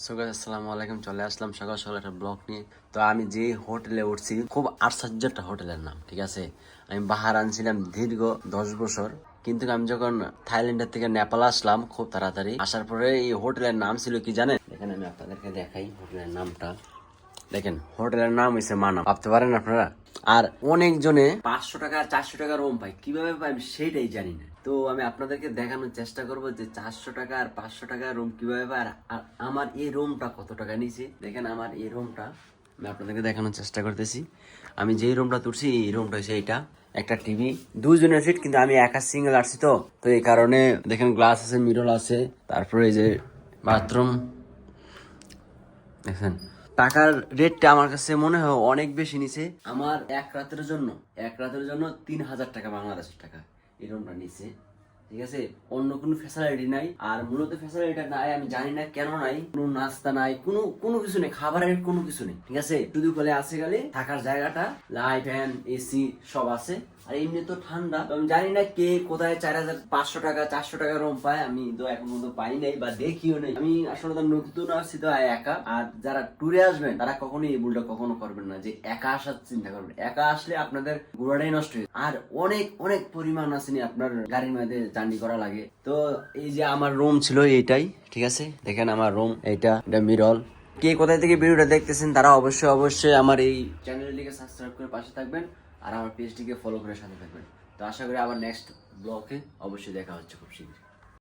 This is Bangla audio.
সুগার আসসালামু আলাইকুম, চলে আসলাম সকাল সকাল একটা ব্লগ নিয়ে। তো আমি যে হোটেলে উঠছি, খুব আশ্চর্য একটা হোটেলের নাম, ঠিক আছে? আমি বাহার আনছিলাম দীর্ঘ দশ বছর, কিন্তু আমি যখন থাইল্যান্ডের থেকে নেপাল আসলাম খুব তাড়াতাড়ি, আসার পরে এই হোটেলের নাম ছিল কি জানেন? এখানে আমি আপনাদেরকে দেখাই হোটেলের নামটা। দেখেন, হোটেলের নাম হয়েছে মানাম। ভাবতে পারেন আপনারা? আর অনেক জনে পাঁচশো টাকা চারশো টাকা রুম পাই কীভাবে পাই আমি সেটাই জানি না। তো আমি আপনাদেরকে দেখানোর চেষ্টা করব যে চারশো টাকা আর পাঁচশো টাকা রুম কীভাবে পাই আর আমার এই রুমটা কত টাকা নিয়েছে দেখেন, আমার এই রুমটা আমি আপনাদেরকে দেখানোর চেষ্টা করতেছি। আমি যেই রুমটা তুলছি, এই রুমটা হচ্ছে এইটা। একটা টিভি দুজনের সিট কিন্তু আমি একা সিঙ্গেল আসছি তো। তো এই কারণে দেখেন গ্লাস আছে মিরল আছে। তারপরে এই যে বাথরুম দেখেন টাকার রেটটা আমার কাছে মনে হয় অনেক বেশি নিছে। আমার এক রাতের জন্য, এক রাতের জন্য তিন হাজার টাকা বাংলাদেশের টাকা এই রুমটা নিছে। ঠিক আছে? অন্য কোনো ফ্যাসিলিটি নাই। আর মূলত ফ্যাসিলিটি নাই, আমি জানি না কেন নাই, কোনো নাস্তা নাই, কোনো কোনো কিছু নেই, খাবারের কোনো কিছু নেই। ঠিক আছে? শুধু বলে আসে গেলে থাকার জায়গাটা লাইট ফ্যান এসি সব আছে। আর এমনি তো ঠান্ডা। আমি জানি না কে কোথায় চার হাজার পাঁচশো টাকা, চারশো টাকা রুম পায়। আমি তো এখন পর্যন্ত পাই নাই বা দেখিও নাই। আমি আসলে তো নতুন আসছি তো একা। আর যারা ট্যুরে আসবেন, তারা কখনোই এই ভুলটা কখনো করবেন না যে একা আসার চিন্তা করবেন। একা আসলে আপনাদের ঘোড়াটাই নষ্ট হয়ে আর অনেক অনেক পরিমাণ আসেনি আপনার গাড়ির মধ্যে জার্নি করা লাগে। তো এই যে আমার রুম ছিল এইটাই, ঠিক আছে? দেখেন আমার রুম এইটা, এটা মিরল কে কোথায় থেকে ভিডিওটা দেখতেছেন, তারা অবশ্যই অবশ্যই আমার এই চ্যানেলটিকে সাবস্ক্রাইব করে পাশে থাকবেন আর আমার পেজটিকে ফলো করে সাথে থাকবেন। তো আশা করি আবার নেক্সট ব্লগে অবশ্যই দেখা হচ্ছে খুব শীঘ্রই।